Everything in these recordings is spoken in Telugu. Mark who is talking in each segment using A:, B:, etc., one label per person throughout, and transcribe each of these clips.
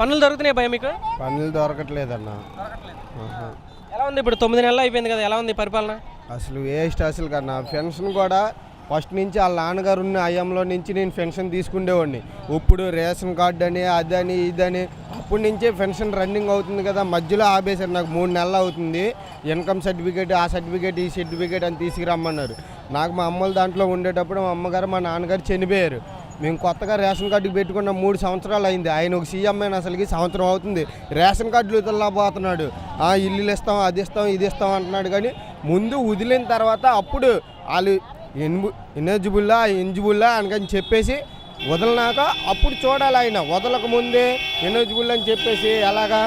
A: పనులు దొరుకుతున్నాయి భయ మీకు?
B: పనులు దొరకట్లేదన్న.
A: ఎలా ఉంది ఇప్పుడు తొమ్మిది నెలలు అయిపోయింది కదా ఎలా ఉంది పరిపాలన?
B: అసలు వేస్ట్ అసలు కన్నా పెన్షన్ కూడా ఫస్ట్ నుంచి వాళ్ళ నాన్నగారు ఉన్న అయ్యంలో నుంచి నేను పెన్షన్ తీసుకునేవాడిని ఇప్పుడు రేషన్ కార్డు అని అదని ఇదని అప్పటి నుంచే పెన్షన్ రన్నింగ్ అవుతుంది కదా మధ్యలో ఆపేశారు. నాకు మూడు నెలలు అవుతుంది. ఇన్కమ్ సర్టిఫికేట్ ఆ సర్టిఫికేట్ ఈ సర్టిఫికేట్ అని తీసుకురమ్మన్నారు. నాకు మా అమ్మల దాంట్లో ఉండేటప్పుడు మా అమ్మగారు మా నాన్నగారు చనిపోయారు. మేము కొత్తగా రేషన్ కార్డుకి పెట్టుకున్న మూడు సంవత్సరాలు అయింది. ఆయన ఒక సీఎం అయిన అసలుకి సంవత్సరం అవుతుంది. రేషన్ కార్డులు వదలబోతున్నాడు ఆ ఇల్లులు ఇస్తాం అది ఇస్తాం ఇది ఇస్తాం అంటున్నాడు. కానీ ముందు వదిలిన తర్వాత అప్పుడు వాళ్ళు ఎన్బు ఎనర్జిబుల్లా ఎన్జిబుల్లా అనకని చెప్పేసి వదలనాక అప్పుడు చూడాలి ఆయన. వదలక ముందే ఎనర్జిబుల్ అని చెప్పేసి ఎలాగా?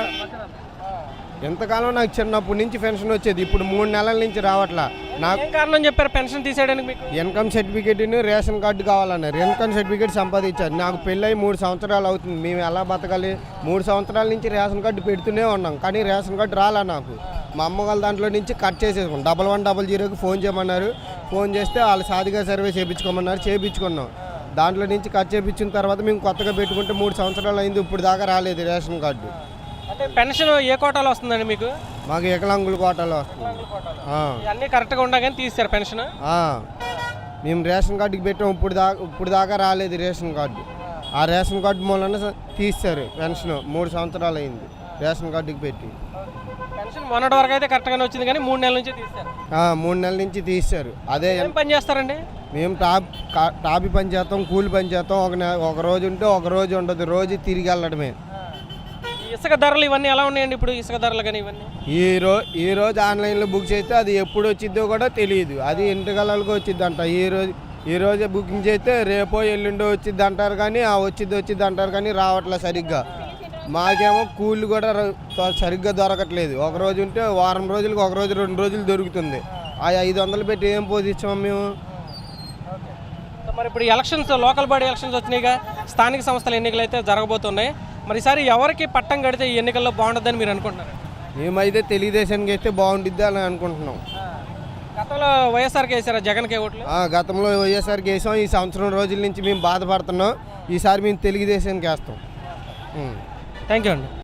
B: ఎంతకాలం నాకు చిన్నప్పటి నుంచి పెన్షన్ వచ్చేది. ఇప్పుడు మూడు నెలల నుంచి రావట్లా. నాకు
A: కారణం చెప్పారు? పెన్షన్ తీసేయడానికి మీకు?
B: ఇన్కమ్ సర్టిఫికేట్ రేషన్ కార్డు కావాలన్నారు. ఇన్కమ్ సర్టిఫికేట్ సంపాదించారు. నాకు పెళ్ళై మూడు సంవత్సరాలు అవుతుంది. మేము ఎలా బతకాలి? మూడు సంవత్సరాల నుంచి రేషన్ కార్డు పెడుతూనే ఉన్నాం. కానీ రేషన్ కార్డు రాలా నాకు. మా అమ్మ వాళ్ళ దాంట్లో నుంచి కట్ చేసేసుకున్నాం. డబల్ వన్ డబల్ జీరోకి ఫోన్ చేయమన్నారు. ఫోన్ చేస్తే వాళ్ళు సాధిగా సర్వే చేయించుకోమన్నారు. చేయించుకున్నాం. దాంట్లో నుంచి కట్ చేయించిన తర్వాత మేము కొత్తగా పెట్టుకుంటే మూడు సంవత్సరాలు అయింది. ఇప్పుడు దాకా రాలేదు రేషన్ కార్డు.
A: అంటే పెన్షన్ ఏ కోటాలో వస్తుందండి మీకు?
B: మాకు వికలాంగుల కోటాలో.
A: అన్నీ కరెక్ట్గా ఉండగానే తీస్తారు పెన్షన్?
B: మేము రేషన్ కార్డుకి పెట్టాం ఇప్పుడు దాకా ఇప్పుడు దాకా రాలేదు రేషన్ కార్డు. ఆ రేషన్ కార్డు మూలన తీస్తారు పెన్షన్ మూడు సంవత్సరాలు అయింది రేషన్ కార్డుకి పెట్టి.
A: పెన్షన్ మొన్నటి వరకు అయితే కరెక్ట్గానే వచ్చింది కానీ మూడు నెలల నుంచి తీస్తారు
B: మూడు నెలల నుంచి తీస్తారు అదే
A: ఏం పని చేస్తారండి?
B: మేము టాప్ టాపి పని చేస్తాం కూలి పని చేస్తాం ఒక ఒక రోజు ఉంటే ఒక రోజు ఉండదు రోజు తిరిగి వెళ్ళడమే.
A: ఇసుక ధరలు ఇవన్నీ ఎలా ఉన్నాయండి ఇప్పుడు ఇసుక ధరలు కానీ ఇవన్నీ?
B: ఈ రో ఈ రోజు ఆన్లైన్లో బుక్ చేస్తే అది ఎప్పుడు వచ్చిద్దో కూడా తెలియదు అది ఇంటికలకి వచ్చిద్ది అంట ఈ రోజు ఈ రోజే బుకింగ్ చేస్తే రేపో ఎల్లుండో వచ్చిద్ది అంటారు కానీ ఆ వచ్చిద్ది వచ్చిద్ది అంటారు కానీ రావట్లే సరిగ్గా. మాకేమో కూలి కూడా సరిగ్గా దొరకట్లేదు. ఒక రోజు ఉంటే వారం రోజులకు ఒక రోజు రెండు రోజులు దొరుకుతుంది. ఆ ఐదు వందలు పెట్టి ఏం పోదిచ్చాము మేము?
A: మరి ఇప్పుడు ఎలక్షన్స్ లోకల్ బాడీ ఎలక్షన్స్ వచ్చినాయిగా. స్థానిక సంస్థల ఎన్నికలు అయితే జరగబోతున్నాయి. మరి ఈసారి ఎవరికి పట్టం కడితే ఈ ఎన్నికల్లో బాగుంటుందని మీరు అనుకుంటున్నారు?
B: మేమైతే తెలుగుదేశానికి వేస్తే బాగుండిద్ది అని అనుకుంటున్నాం.
A: గతంలో వైఎస్ఆర్కి వేసారా? జగన్కి ఓట్లు?
B: ఆ, గతంలో వైఎస్ఆర్కి వేసాం. ఈ సంవత్సరం రోజుల నుంచి మేము బాధపడుతున్నాం. ఈసారి మేము తెలుగుదేశానికి వేస్తాం.
A: థ్యాంక్ యూ అండి.